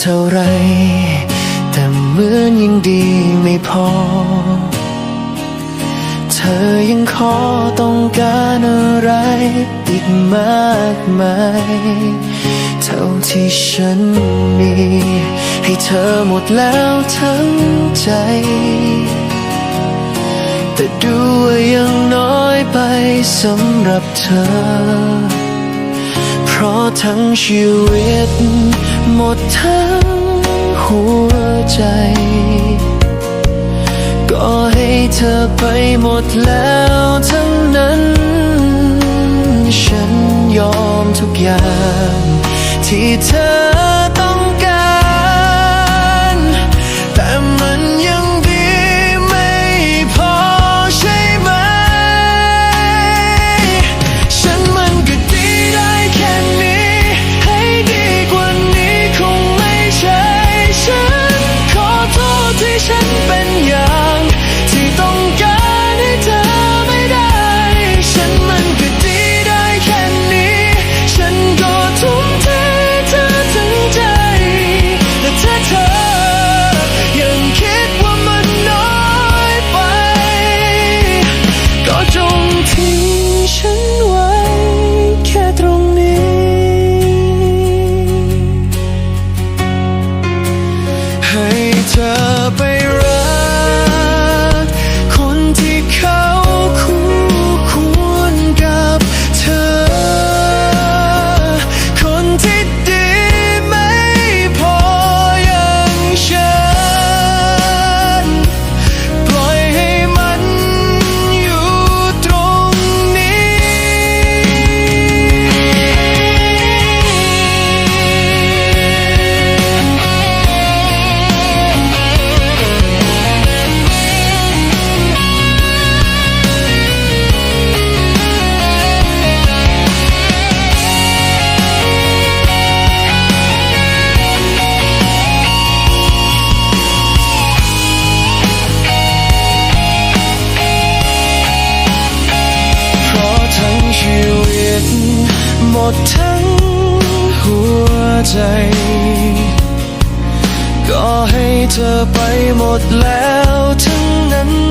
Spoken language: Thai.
เท่าไร แต่เหมือนยังดีไม่พอ เธอยังขอต้องการอะไรอีกมากมายเท่าที่ฉันมี ให้เธอหมดแล้วทั้งใจ แต่ดูว่ายังน้อยไปสำหรับเธอ เพราะทั้งชีวิต หมดทั้งหัวใจ ก็ให้เธอไปหมดแล้วทั้งนั้น ฉันยอมทุกอย่าง ที่เธอ ดทั้งหัวใจ ก็ให้เธอไปหมดแล้วทั้งนั้น